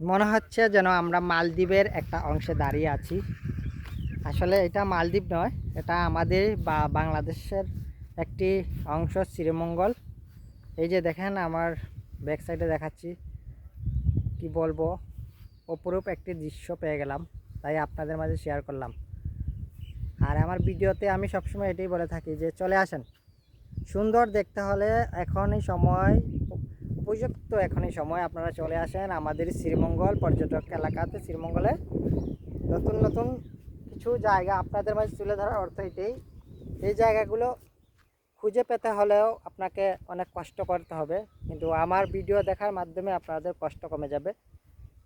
মনে হচ্ছে যেন আমরা মালদ্বীপের একটা অংশে দাঁড়িয়ে আছি। আসলে এটা মালদ্বীপ নয়, এটা আমাদের বা বাংলাদেশের একটি অংশ, শ্রীমঙ্গল। এই যে দেখেন আমার ব্যাক সাইডে দেখাচ্ছি, কি বলব, অপরূপ একটি দৃশ্য পেয়ে গেলাম, তাই আপনাদের মাঝে শেয়ার করলাম। আর আমার ভিডিওতে আমি সবসময় এটাই বলে থাকি যে, চলে আসেন। সুন্দর দেখতে হলে এখনই সময় উপযুক্ত। এখনই সময় আপনারা চলে আসেন আমাদের শ্রীমঙ্গল পর্যটক এলাকাতে। শ্রীমঙ্গলে নতুন নতুন কিছু জায়গা আপনাদের মাঝে তুলে ধরার অর্থ এটাই। এই জায়গাগুলো খুঁজে পেতে হলেও আপনাকে অনেক কষ্ট করতে হবে। কিন্তু আমার ভিডিও দেখার মাধ্যমে আপনাদের কষ্ট কমে যাবে।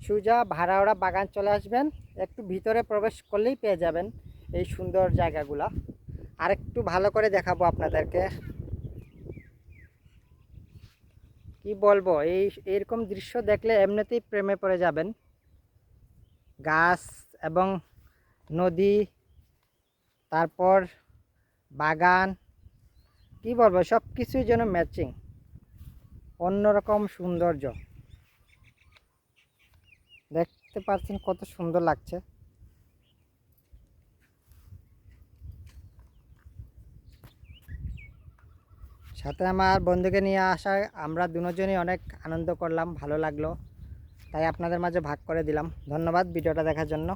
সুজা ভাড়াওড়া বাগান চলে আসবেন। একটু ভিতরে প্রবেশ করলেই পেয়ে যাবেন এই সুন্দর জায়গাগুলো। আর একটু ভালো করে দেখাবো আপনাদেরকে। কি বলব? এই এরকম দৃশ্য দেখলে এমনিতেই প্রেমে পড়ে যাবেন। গাছ এবং নদী, তারপর বাগান, কি বলব? সব কিছুই যেন ম্যাচিং অন্যরকম সৌন্দর্য। দেখতে পাচ্ছেন কত সুন্দর লাগছে। সাথে আমার বন্ধুকে নিয়ে আসায় আমরা দুজনই অনেক আনন্দ করলাম, ভালো লাগল। তাই আপনাদের মাঝে ভাগ করে দিলাম। ধন্যবাদ ভিডিওটা দেখার জন্য।